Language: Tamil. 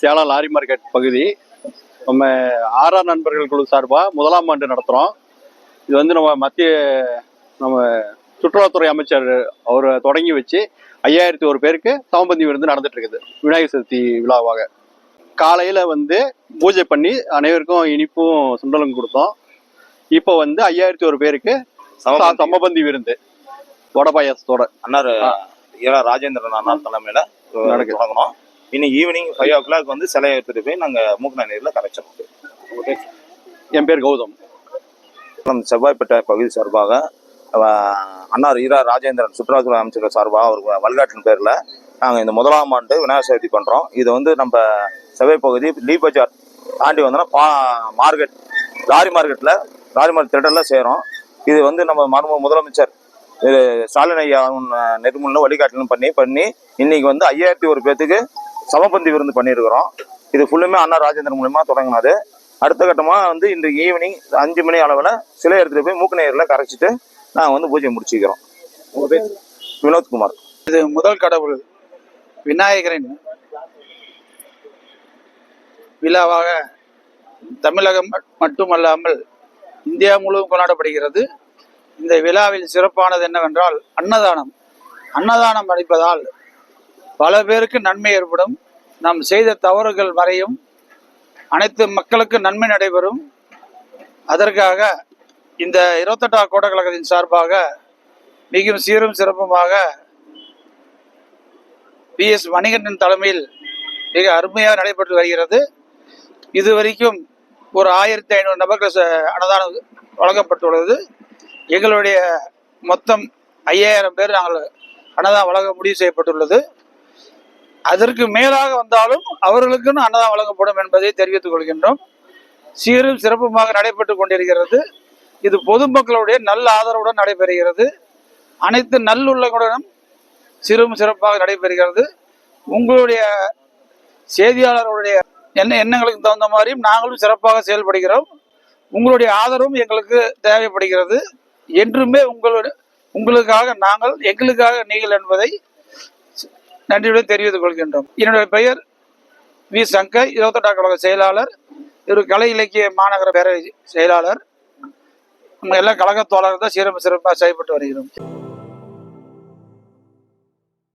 சேலம் லாரி மார்க்கெட் பகுதி. நம்ம ஆர்ஆர் நண்பர்கள் குழு சார்பாக முதலாம் ஆண்டு நடத்துகிறோம் இது வந்து நம்ம மத்திய நம்ம சுற்றுலாத்துறை அமைச்சர் அவர் தொடங்கி வச்சு ஐயாயிரத்தி ஒரு பேருக்கு சமபந்தி விருந்து நடந்துட்டு இருக்குது விநாயகர் சதுர்த்தி விழாவாக. காலையில் வந்து பூஜை பண்ணி அனைவருக்கும் இனிப்பும் சுண்டலும் கொடுத்தோம். இப்போ வந்து ஐயாயிரத்தி ஒரு பேருக்கு சமபந்தி. விருந்து. வடை பாயாசத்தோட. அண்ணார் ராஜேந்திரன் அண்ணா தலைமையில. தொடங்கணும். இன்னைக்கு ஈவினிங் ஃபைவ் ஓ கிளாக் வந்து சிலையை எடுத்துட்டு போய் நாங்க மூக்கனா நீர்ல கரைச்சிடும் என் பேர் கௌதம். நம்ம செவ்வாய்ப்பேட்டை பகுதி சார்பாக அன்னார் ஈரா ராஜேந்திரன் சுற்றுலாத்துறை அமைச்சர் சார்பாக ஒரு வழிகாட்டின் பேர்ல நாங்க இந்த முதலாம் ஆண்டு விநாயகர் சதுர்த்தி பண்றோம். இது வந்து நம்ம செவ்வாய் பகுதி லீ பஜார் தாண்டி வந்தோம்னா பா மார்க்கெட் லாரி மார்க்கெட்ல லாரி மார்க்கெட் திடல்ல சேரும். இது வந்து நம்ம மாண்பு முதலமைச்சர் ஸ்டாலின் ஐயா நெருமுன்னு வழிகாட்டலும் பண்ணி பண்ணி இன்னைக்கு வந்து ஐயாயிரத்தி ஒரு பேத்துக்கு சமபந்தி விருந்து பண்ணியிருக்கிறோம். இது ஃபுல்லுமே அண்ணா ராஜேந்திரன் மூலியமா தொடங்கினது. அடுத்த கட்டமாக வந்து இன்றைக்கு ஈவினிங் அஞ்சு மணி அளவில் சிலை எடுத்துகிட்டு போய் மூக்கு நேரில் கரைச்சிட்டு நாங்கள் வந்து பூஜை முடிச்சுக்கிறோம். பேர்? வினோத்குமார். இது முதல் கடவுள் விநாயகரின் விழாவாக தமிழகம் மட்டுமல்லாமல் இந்தியா முழுவதும் கொண்டாடப்படுகிறது. இந்த விழாவில் சிறப்பானது என்னவென்றால் அன்னதானம். அன்னதானம் அளிப்பதால் பல பேருக்கு நன்மை ஏற்படும். நாம் செய்த தவறுகள் வரையும் அனைத்து மக்களுக்கும் நன்மை நடைபெறும். அதற்காக இந்த இருபத்தெட்டாம் கோட்டக்கழகத்தின் சார்பாக மிகவும் சீரும் சிறப்புமாக பி எஸ் மணிகண்டன் தலைமையில் மிக அருமையாக நடைபெற்று வருகிறது. இதுவரைக்கும் ஒரு ஆயிரத்தி ஐநூறு நபர்கள் அன்னதானம் வழங்கப்பட்டுள்ளது. எங்களுடைய மொத்தம் ஐயாயிரம் பேர் நாங்கள் அன்னதானம் வழங்க முடிவு செய்யப்பட்டுள்ளது. அதற்கு மேலாக வந்தாலும் அவர்களுக்குன்னு அன்னதானம் வழங்கப்படும் என்பதை தெரிவித்துக் கொள்கின்றோம். சீரும் சிறப்புமாக நடைபெற்று கொண்டிருக்கிறது. இது பொதுமக்களுடைய நல்ல ஆதரவுடன் நடைபெறுகிறது. அனைத்து நல்லுள்ளங்களுடனும் சிறும் சிறப்பாக நடைபெறுகிறது. உங்களுடைய செய்தியாளர்களுடைய என்ன எண்ணங்களுக்கு தகுந்த மாதிரியும் நாங்களும் சிறப்பாக செயல்படுகிறோம். உங்களுடைய ஆதரவும் எங்களுக்கு தேவைப்படுகிறது. என்றுமே உங்களுடைய உங்களுக்காக நாங்கள் எங்களுக்காக நீங்கள் என்பதை நன்றியுடன் தெரிவித்துக் கொள்கின்றோம். என்னுடைய பெயர் வி. சங்கர். இருபத்தெட்டாம் கழக செயலாளர். இவர் கலை இலக்கிய மாநகர பேரவை செயலாளர். நம்ம எல்லாம் கழகத் தான் சிறப்பு சிறப்பாக செயல்பட்டு வருகிறோம்.